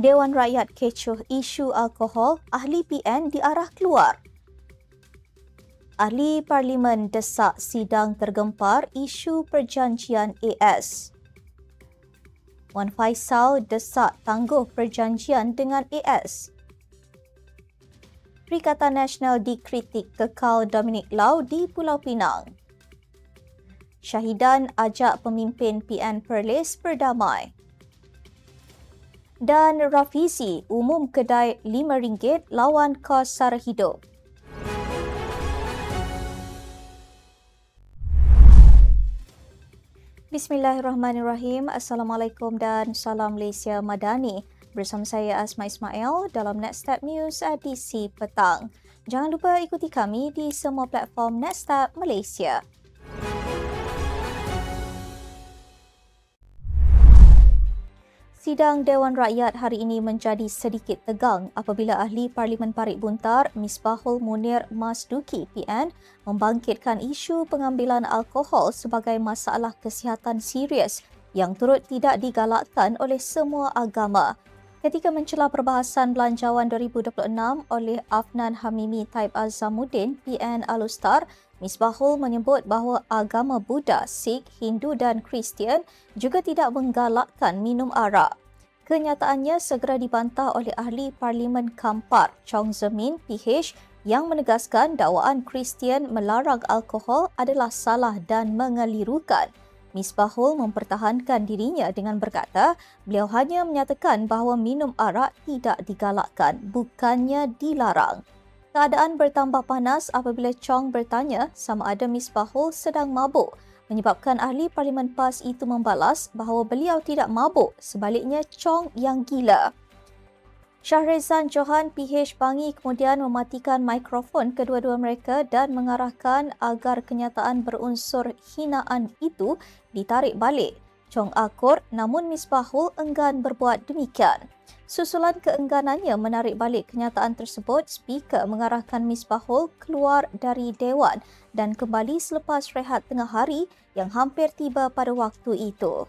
Dewan Rakyat kecoh isu alkohol, ahli PN diarah keluar. Ahli Parlimen desak sidang tergempar isu perjanjian AS. Wan Faisal desak tangguh perjanjian dengan AS. Perikatan Nasional dikritik kekal Dominic Lau di Pulau Pinang. Syahidan ajak pemimpin PN Perlis berdamai. Dan Rafizi umum kedai RM5 lawan kos sara hidup. Bismillahirrahmanirrahim. Assalamualaikum dan salam Malaysia Madani bersama saya Asma Ismail dalam Next Step News edisi petang. Jangan lupa ikuti kami di semua platform Next Step Malaysia. Sidang Dewan Rakyat hari ini menjadi sedikit tegang apabila ahli Parlimen Parit Buntar Misbahul Munir Masduki PN membangkitkan isu pengambilan alkohol sebagai masalah kesihatan serius yang turut tidak digalakkan oleh semua agama. Ketika mencela perbahasan belanjawan 2026 oleh Afnan Hamimi Taib Azamuddin PN Alustar, Misbahul menyebut bahawa agama Buddha, Sikh, Hindu dan Kristian juga tidak menggalakkan minum arak. Kenyataannya segera dibantah oleh ahli Parlimen Kampar, Chong Zemin, PH, yang menegaskan dakwaan Kristian melarang alkohol adalah salah dan mengelirukan. Misbahul mempertahankan dirinya dengan berkata beliau hanya menyatakan bahawa minum arak tidak digalakkan, bukannya dilarang. Keadaan bertambah panas apabila Chong bertanya sama ada Misbahul sedang mabuk menyebabkan ahli Parlimen PAS itu membalas bahawa beliau tidak mabuk, sebaliknya Chong yang gila. Syahrezan Johan PH Bangi kemudian mematikan mikrofon kedua-dua mereka dan mengarahkan agar kenyataan berunsur hinaan itu ditarik balik. Chong akur namun Misbahul enggan berbuat demikian. Susulan keengganannya menarik balik kenyataan tersebut, speaker mengarahkan Misbahul keluar dari Dewan dan kembali selepas rehat tengah hari yang hampir tiba pada waktu itu.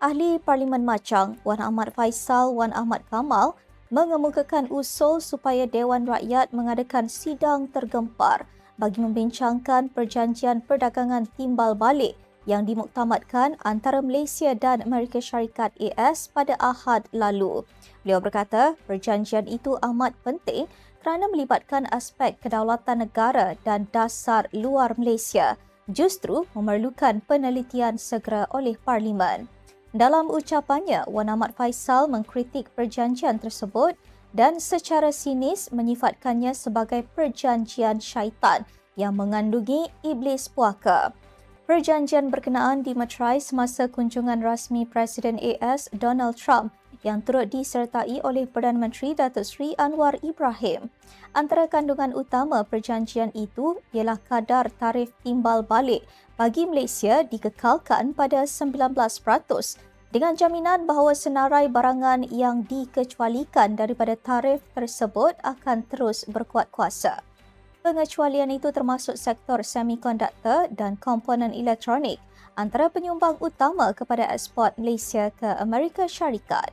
Ahli Parlimen Macang, Wan Ahmad Faisal Wan Ahmad Kamal mengemukakan usul supaya Dewan Rakyat mengadakan sidang tergempar bagi membincangkan perjanjian perdagangan timbal balik yang dimuktamadkan antara Malaysia dan Amerika Syarikat AS pada Ahad lalu. Beliau berkata, perjanjian itu amat penting kerana melibatkan aspek kedaulatan negara dan dasar luar Malaysia justru memerlukan penelitian segera oleh Parlimen. Dalam ucapannya, Wan Ahmad Faisal mengkritik perjanjian tersebut dan secara sinis menyifatkannya sebagai perjanjian syaitan yang mengandungi iblis puaka. Perjanjian berkenaan dimeterai semasa kunjungan rasmi Presiden AS Donald Trump yang turut disertai oleh Perdana Menteri Datuk Seri Anwar Ibrahim. Antara kandungan utama perjanjian itu ialah kadar tarif timbal balik bagi Malaysia dikekalkan pada 19% dengan jaminan bahawa senarai barangan yang dikecualikan daripada tarif tersebut akan terus berkuat kuasa. Pengecualian itu termasuk sektor semikonduktor dan komponen elektronik antara penyumbang utama kepada ekspor Malaysia ke Amerika Syarikat.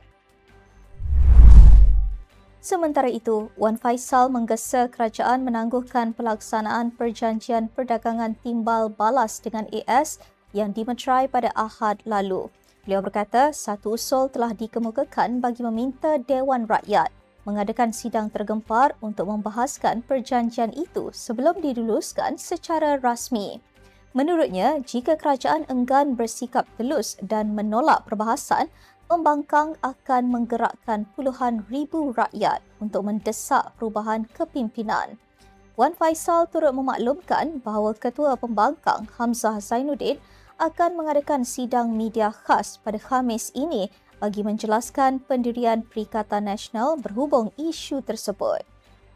Sementara itu, Wan Faisal menggesa kerajaan menangguhkan pelaksanaan perjanjian perdagangan timbal balas dengan AS yang dimeterai pada Ahad lalu. Beliau berkata, satu usul telah dikemukakan bagi meminta Dewan Rakyat mengadakan sidang tergempar untuk membahaskan perjanjian itu sebelum diluluskan secara rasmi. Menurutnya, jika kerajaan enggan bersikap telus dan menolak perbahasan, pembangkang akan menggerakkan puluhan ribu rakyat untuk mendesak perubahan kepimpinan. Wan Faisal turut memaklumkan bahawa Ketua Pembangkang Hamzah Zainuddin akan mengadakan sidang media khas pada Khamis ini bagi menjelaskan pendirian Perikatan Nasional berhubung isu tersebut.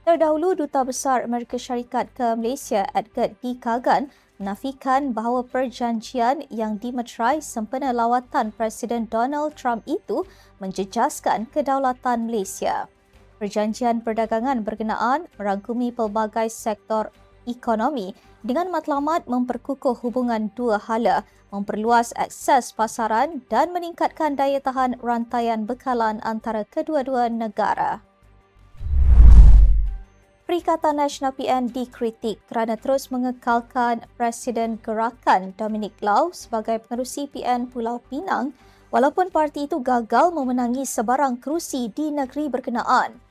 Terdahulu, Duta Besar Amerika Syarikat ke Malaysia Edgar D. Kagan menafikan bahawa perjanjian yang dimeterai sempena lawatan Presiden Donald Trump itu menjejaskan kedaulatan Malaysia. Perjanjian perdagangan berkenaan merangkumi pelbagai sektor ekonomi dengan matlamat memperkukuh hubungan dua hala, memperluas akses pasaran dan meningkatkan daya tahan rantaian bekalan antara kedua-dua negara. Perikatan Nasional PN dikritik kerana terus mengekalkan Presiden Gerakan Dominic Lau sebagai pengerusi PN Pulau Pinang walaupun parti itu gagal memenangi sebarang kerusi di negeri berkenaan.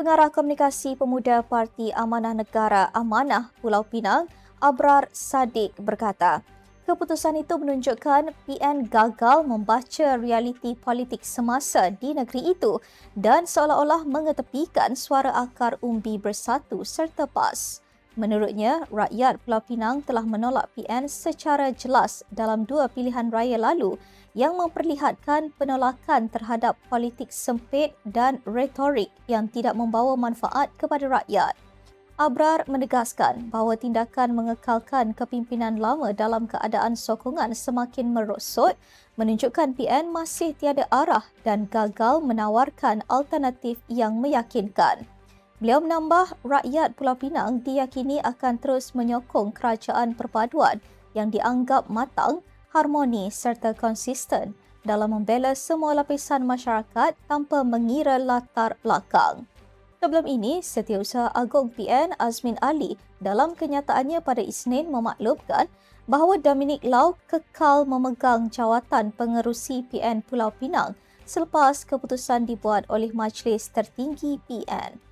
Pengarah Komunikasi Pemuda Parti Amanah Negara Amanah Pulau Pinang, Abrar Sadiq berkata, keputusan itu menunjukkan PN gagal membaca realiti politik semasa di negeri itu dan seolah-olah mengetepikan suara akar umbi bersatu serta PAS. Menurutnya, rakyat Pulau Pinang telah menolak PN secara jelas dalam dua pilihan raya lalu yang memperlihatkan penolakan terhadap politik sempit dan retorik yang tidak membawa manfaat kepada rakyat. Abrar menegaskan bahawa tindakan mengekalkan kepimpinan lama dalam keadaan sokongan semakin merosot menunjukkan PN masih tiada arah dan gagal menawarkan alternatif yang meyakinkan. Beliau menambah rakyat Pulau Pinang diyakini akan terus menyokong kerajaan perpaduan yang dianggap matang harmoni serta konsisten dalam membela semua lapisan masyarakat tanpa mengira latar belakang. Sebelum ini, Setiausaha Agong PN Azmin Ali dalam kenyataannya pada Isnin memaklumkan bahawa Dominic Lau kekal memegang jawatan pengerusi PN Pulau Pinang selepas keputusan dibuat oleh Majlis Tertinggi PN.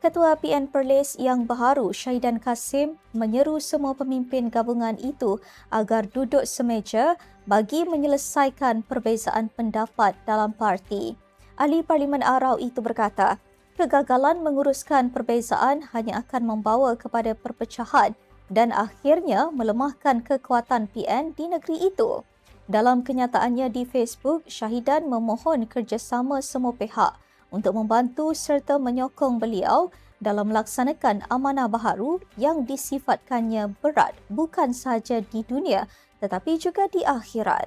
Ketua PN Perlis yang baharu Syahidan Kasim menyeru semua pemimpin gabungan itu agar duduk semeja bagi menyelesaikan perbezaan pendapat dalam parti. Ahli Parlimen Arau itu berkata, kegagalan menguruskan perbezaan hanya akan membawa kepada perpecahan dan akhirnya melemahkan kekuatan PN di negeri itu. Dalam kenyataannya di Facebook, Syahidan memohon kerjasama semua pihak untuk membantu serta menyokong beliau dalam melaksanakan amanah baharu yang disifatkannya berat bukan sahaja di dunia tetapi juga di akhirat.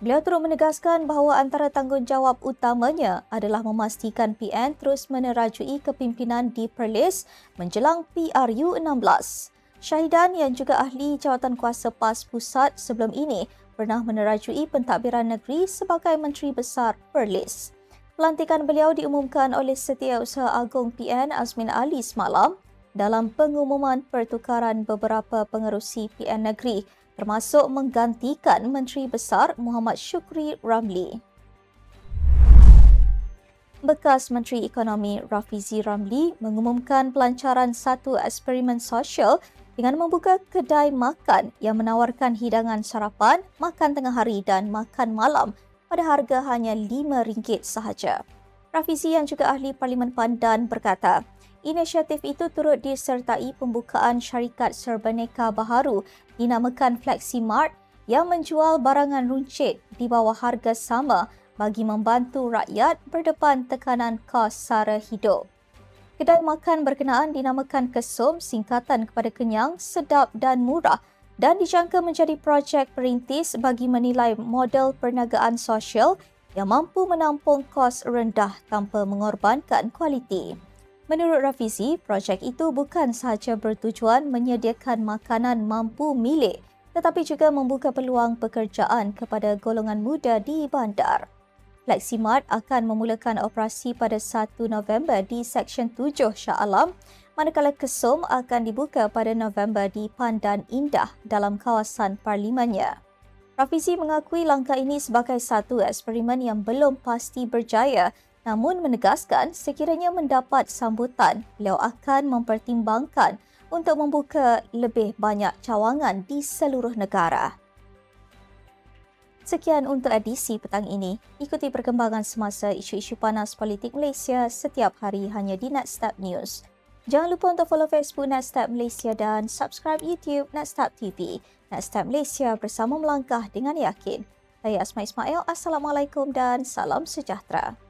Beliau turut menegaskan bahawa antara tanggungjawab utamanya adalah memastikan PN terus menerajui kepimpinan di Perlis menjelang PRU 16. Syahidan yang juga ahli jawatan kuasa PAS Pusat sebelum ini pernah menerajui pentadbiran negeri sebagai Menteri Besar Perlis. Pelantikan beliau diumumkan oleh Setiausaha Agong PN Azmin Ali semalam dalam pengumuman pertukaran beberapa pengerusi PN negeri termasuk menggantikan Menteri Besar Muhammad Shukri Ramli. Bekas Menteri Ekonomi Rafizi Ramli mengumumkan pelancaran satu eksperimen sosial dengan membuka kedai makan yang menawarkan hidangan sarapan, makan tengah hari dan makan malam pada harga hanya RM5 sahaja. Rafizi yang juga ahli Parlimen Pandan berkata, inisiatif itu turut disertai pembukaan syarikat serbaneka baharu dinamakan FlexiMart yang menjual barangan runcit di bawah harga sama bagi membantu rakyat berdepan tekanan kos sara hidup. Kedai makan berkenaan dinamakan Kesum singkatan kepada kenyang, sedap dan murah dan dijangka menjadi projek perintis bagi menilai model perniagaan sosial yang mampu menampung kos rendah tanpa mengorbankan kualiti. Menurut Rafizi, projek itu bukan sahaja bertujuan menyediakan makanan mampu milik tetapi juga membuka peluang pekerjaan kepada golongan muda di bandar. Fleximart akan memulakan operasi pada 1 November di Seksyen 7 Shah Alam manakala Kesum akan dibuka pada November di Pandan Indah dalam kawasan parlimennya. Rafizi mengakui langkah ini sebagai satu eksperimen yang belum pasti berjaya namun menegaskan sekiranya mendapat sambutan, beliau akan mempertimbangkan untuk membuka lebih banyak cawangan di seluruh negara. Sekian untuk edisi petang ini. Ikuti perkembangan semasa isu-isu panas politik Malaysia setiap hari hanya di Netstep News. Jangan lupa untuk follow Facebook Netstab Malaysia dan subscribe YouTube Netstab TV. Netstab Malaysia bersama melangkah dengan yakin. Saya Asma Ismail. Assalamualaikum dan salam sejahtera.